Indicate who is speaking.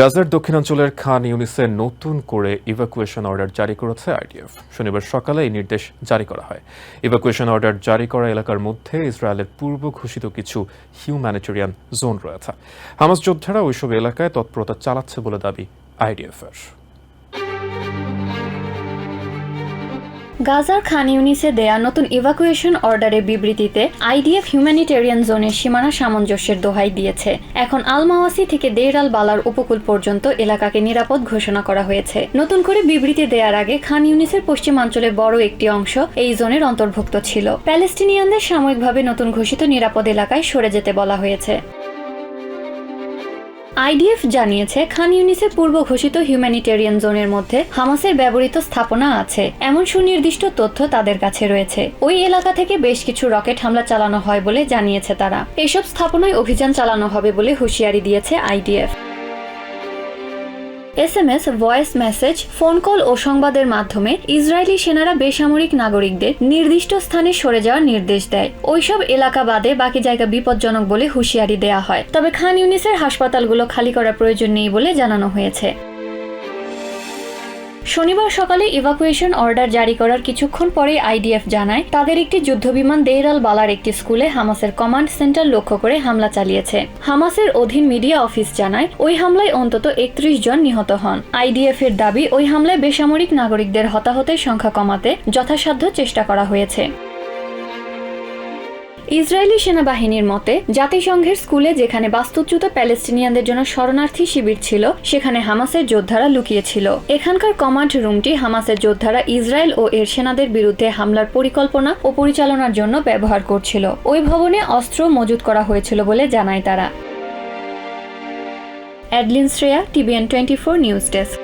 Speaker 1: গাজার দক্ষিণাঞ্চলের খান ইউনিসে নতুন করে ইভাকুয়েশন অর্ডার জারি করেছে আইডিএফ। শনিবার সকালে এই নির্দেশ জারি করা হয়। ইভাকুয়েশন অর্ডার জারি করা এলাকার মধ্যে ইসরায়েলের পূর্ব ঘোষিত কিছু হিউম্যানিটেরিয়ান জোন রয়েছে। হামাস যোদ্ধারা ওইসব এলাকায় তৎপরতা চালাচ্ছে বলে দাবি আইডিএফের।
Speaker 2: গাজার খান ইউনিসে দেয়া নতুন ইভাকুয়েশন অর্ডারের বিবৃতিতে আইডিএফ হিউম্যানিটেরিয়ান জোনের সীমানা সামঞ্জস্যের দোহাই দিয়েছে। এখন আলমাওয়াসি থেকে দের আল বালার উপকূল পর্যন্ত এলাকাকে নিরাপদ ঘোষণা করা হয়েছে। নতুন করে বিবৃতি দেওয়ার আগে খান ইউনিসের পশ্চিমাঞ্চলে বড় একটি অংশ এই জোনের অন্তর্ভুক্ত ছিল। প্যালেস্টিনিয়ানদের সাময়িকভাবে নতুন ঘোষিত নিরাপদ এলাকায় সরে যেতে বলা হয়েছে। আইডিএফ জানিয়েছে, খান ইউনিসের পূর্ব ঘোষিত হিউম্যানিটেরিয়ান জোনের মধ্যে হামাসের ব্যবহৃত স্থাপনা আছে। এমন সুনির্দিষ্ট তথ্য তাদের কাছে রয়েছে। ওই এলাকা থেকে বেশ কিছু রকেট হামলা চালানো হয় বলে জানিয়েছে তারা। এসব স্থাপনায় অভিযান চালানো হবে বলে হুঁশিয়ারি দিয়েছে IDF. SMS, voice message, phone call ও সংবাদের মাধ্যমে ইসরায়েলি সেনারা বেসামরিক নাগরিকদের নির্দিষ্ট স্থানে সরে যাওয়ার নির্দেশ দেয়। ওইসব এলাকা বাদে বাকি জায়গা বিপজ্জনক বলে হুঁশিয়ারি দেয়া হয়। তবে খান ইউনিসের হাসপাতালগুলো খালি করার প্রয়োজন নেই বলে জানানো হয়েছে। শনিবার সকালে ইভাকুয়েশন অর্ডার জারি করার কিছুক্ষণ পরে আইডিএফ জানায়, তাদের একটি যুদ্ধবিমান দেহরাল বালার একটি স্কুলে হামাসের কমান্ড সেন্টার লক্ষ্য করে হামলা চালিয়েছে। হামাসের অধীন মিডিয়া অফিস জানায়, ওই হামলায় অন্তত একত্রিশ জন নিহত হন। আইডিএফ এর দাবি, ওই হামলায় বেসামরিক নাগরিকদের হতাহতের সংখ্যা কমাতে যথাসাধ্য চেষ্টা করা হয়েছে। ইসরায়েলি সেনাবাহিনীর মতে, জাতিসংঘের স্কুলে যেখানে বাস্তুচ্যুত প্যালেস্টিনিয়ানদের জন্য শরণার্থী শিবির ছিল, সেখানে হামাসের যোদ্ধারা লুকিয়েছিল এখানকার কমান্ড রুমটি হামাসের যোদ্ধারা ইসরায়েল ও এর সেনাদের বিরুদ্ধে হামলার পরিকল্পনা ও পরিচালনার জন্য ব্যবহার করছিল। ওই ভবনে অস্ত্র মজুত করা হয়েছিল বলে জানায় তারা। Adeline Shreya, TVN twenty four news desk.